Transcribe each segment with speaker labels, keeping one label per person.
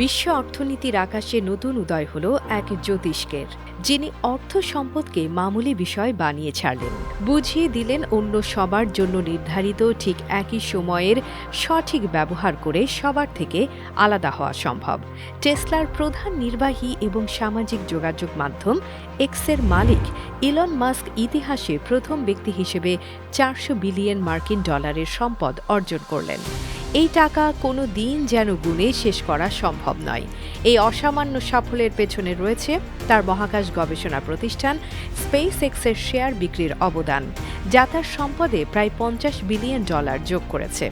Speaker 1: বিশ্ব অর্থনীতির আকাশে নতুন উদয় হল এক জ্যোতিষ্কের, যিনি অর্থ সম্পদকে মামুলি বিষয় বানিয়ে ছাড়লেন। বুঝিয়ে দিলেন অন্য সবার জন্য নির্ধারিত ঠিক একই সময়ের সঠিক ব্যবহার করে সবার থেকে আলাদা হওয়া সম্ভব। টেসলার প্রধান নির্বাহী এবং সামাজিক যোগাযোগ মাধ্যম এক্সের মালিক ইলন মাস্ক ইতিহাসে প্রথম ব্যক্তি হিসেবে চারশো বিলিয়ন মার্কিন ডলারের সম্পদ অর্জন করলেন। এই টাকা কোনো দিন যেন গুণে শেষ করা সম্ভব নয়। এই অসামান্য সাফল্যের পেছনে রয়েছে তার মহাকাশ গবেষণা প্রতিষ্ঠান স্পেস এক্সের শেয়ার বিক্রির অবদান, যা তার সম্পদে প্রায় পঞ্চাশ বিলিয়ন ডলার যোগ করেছে।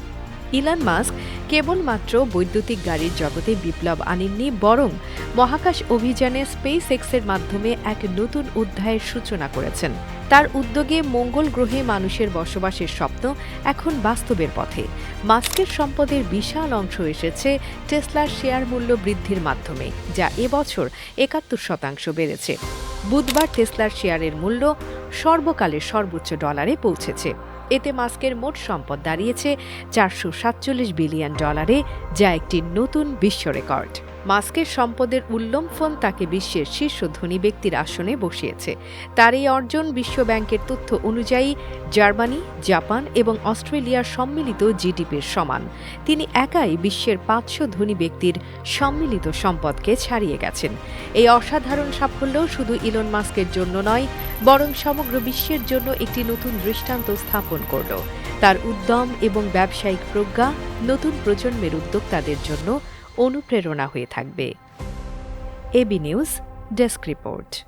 Speaker 1: ইলন মাস্ক কেবলমাত্র বৈদ্যুতিক গাড়ির জগতে বিপ্লব আনেননি, বরং মহাকাশ অভিযানে স্পেস এক্সের মাধ্যমে এক নতুন অধ্যায়ের সূচনা করেছেন। তার উদ্যোগে মঙ্গল গ্রহে মানুষের বসবাসের স্বপ্ন এখন বাস্তবের পথে। মাস্কের সম্পদের বিশাল অংশ এসেছে টেসলার শেয়ার মূল্য বৃদ্ধির মাধ্যমে, যা এবছর একাত্তর শতাংশ বেড়েছে। বুধবার টেসলার শেয়ারের মূল্য সর্বকালের সর্বোচ্চ ডলারে পৌঁছেছে। এতে মাস্কের মোট সম্পদ দাঁড়িয়েছে চারশো সাতচল্লিশ বিলিয়ন ডলারে, যা একটি নতুন বিশ্ব রেকর্ড। মাস্কের সম্পদের উল্লম্ফন তাকে বিশ্বের শীর্ষ ধনী ব্যক্তির আসনে বসিয়েছে। তার এই অর্জন বিশ্ব ব্যাংকের তথ্য অনুযায়ী, জার্মানি, জাপান এবং অস্ট্রেলিয়ার সম্মিলিত জিডিপির সমান। তিনি একাই বিশ্বের পাঁচশো ধনী ব্যক্তির সম্মিলিত সম্পদকে ছাড়িয়ে গেছেন। এই অসাধারণ সাফল্য শুধু ইলন মাস্কের জন্য নয় বরং সমগ্র বিশ্বের জন্য একটি নতুন দৃষ্টান্ত স্থাপন করল। তার উদ্যম এবং ব্যবসায়িক প্রজ্ঞা নতুন প্রজন্মের উদ্যোক্তাদের জন্য অনুপ্রেরণা হয়ে থাকবে। A B news, desk report.